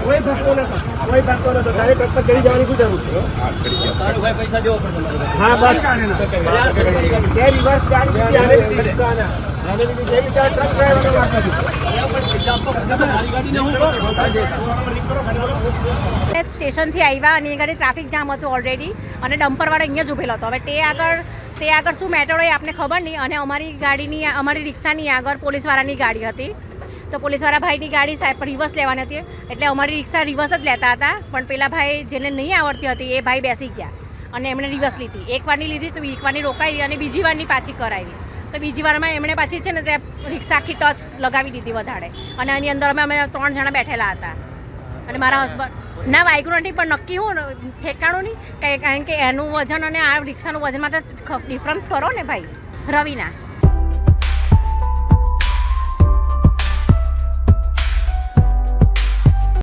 કોઈ ભક્તો નથી કોઈ ભક્તો નથી ડાયરેક્ટ રસ્તા કરી જવાની શું જરૂર છે હા બસ બે રિવર્સ સ્ટેશનથી આવ્યા અને એ ઘરે ટ્રાફિક જામ હતું ઓલરેડી અને ડમ્પરવાળો અહીંયા જ ઉભેલો હતો. હવે તે આગળ તે આગળ શું મેટર હોય આપને ખબર નહીં. અને અમારી ગાડીની અમારી રિક્ષાની આગળ પોલીસવાળાની ગાડી હતી. તો પોલીસવાળા ભાઈની ગાડી સાહેબ રિવર્સ લેવાની હતી. એટલે અમારી રિક્ષા રિવર્સ જ લેતા હતા. પણ પેલા ભાઈ જેને નહીં આવડતી હતી, એ ભાઈ બેસી ગયા. અને એમણે રિવર્સ લીધી. એક વારની લીધી તો એક વારની રોકાવી અને બીજી વારની પાછી કરાવી. તો બીજી વારમાં એમણે પાછી છે ને તે રિક્ષા આખી ટચ લગાવી દીધી વધારે. અને એની અંદર અમે અમે ત્રણ જણા બેઠેલા હતા. અને મારા હસબન્ડ ના વાગ્યું નથી, પણ નક્કી હું, ઠેકાણું નહીં કારણ કે એનું વજન અને આ રિક્ષાનું વજનમાં તો ડિફરન્સ કરો ને ભાઈ, રવિના.